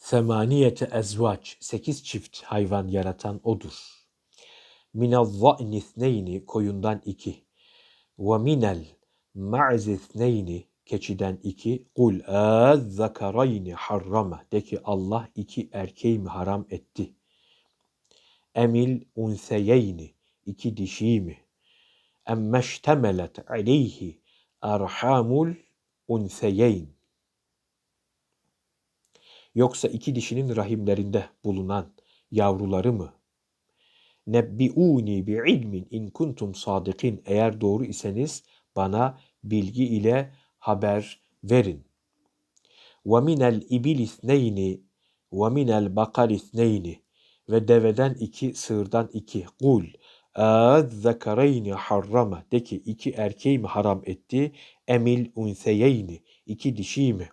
Semaniyete ezvaç, sekiz çift hayvan yaratan odur. Minel za'ni ithneyni, koyundan iki. Ve minel ma'zi ithneyni, keçiden iki. Kul ezzekarayni harrama. De ki Allah iki erkeği mi haram etti? Emil unseyeyni, iki dişiyi mi? Emmeştemelet aleyhi erhamul unseyeyn. Yoksa iki dişinin rahimlerinde bulunan yavruları mı? Nebbiuni bi ilmin in kuntum sadikin. Eğer doğru iseniz bana bilgi ile haber verin. Ve minel ibil ithneyni ve minel bakar ithneyni ve deveden iki, sığırdan iki. Kul اَذَّكَرَيْنِ harrama de ki iki erkeği mi haram etti? Emil unseyeyni iki dişi mi?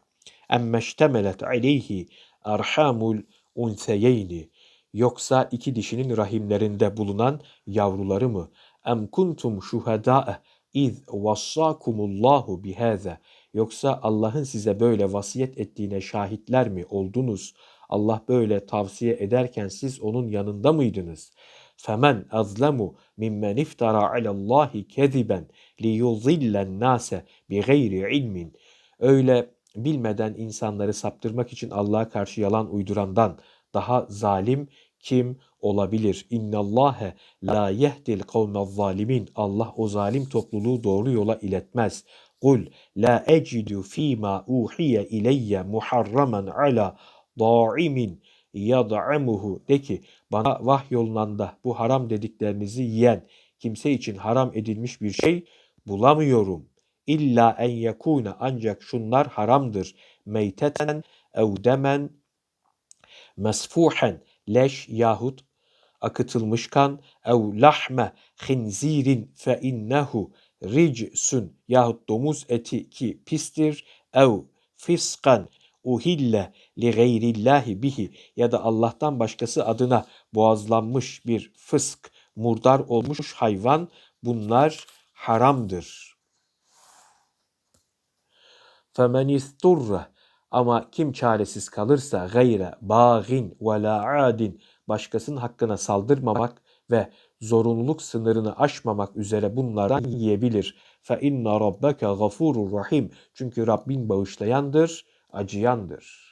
emme iştemelet aleyhi erhamul unseyeyni yoksa iki dişinin rahimlerinde bulunan yavruları mı? Em kuntum şuhedâe iz vassakumullahu bihâze yoksa Allah'ın size böyle vasiyet ettiğine şahitler mi oldunuz? Allah böyle tavsiye ederken siz onun yanında mıydınız? Femen azlemu mimmen iftara alallahi keziben li yuzillen nase bi gayri ilmin. Öyle bilmeden insanları saptırmak için Allah'a karşı yalan uydurandan daha zalim kim olabilir? İnnallâhe la yehdil kavmez zalimin. Allah o zalim topluluğu doğru yola iletmez. Kul la ecidu fîmâ uhiye ileyye muharraman ala da'imin yad'amuhu de ki bana vahyolunanda bu haram dediklerinizi yiyen kimse için haram edilmiş bir şey bulamıyorum. İlla en yekune ancak şunlar haramdır. Meyteten ev demen mesfuhen leş yahut akıtılmış kan ev lahme khinzirin fe innehu ricsun yahut domuz eti ki pistir ev fiskan uhille li gayrillahi bihi ya da Allah'tan başkası adına boğazlanmış bir fısk, murdar olmuş hayvan bunlar haramdır. Femen isturra ama kim çaresiz kalırsa gayre bağin ve la adin başkasının hakkına saldırmamak ve zorunluluk sınırını aşmamak üzere bunlardan yiyebilir. Fe inna rabbeke gafurur rahim. Çünkü Rabbin bağışlayandır, acıyandır.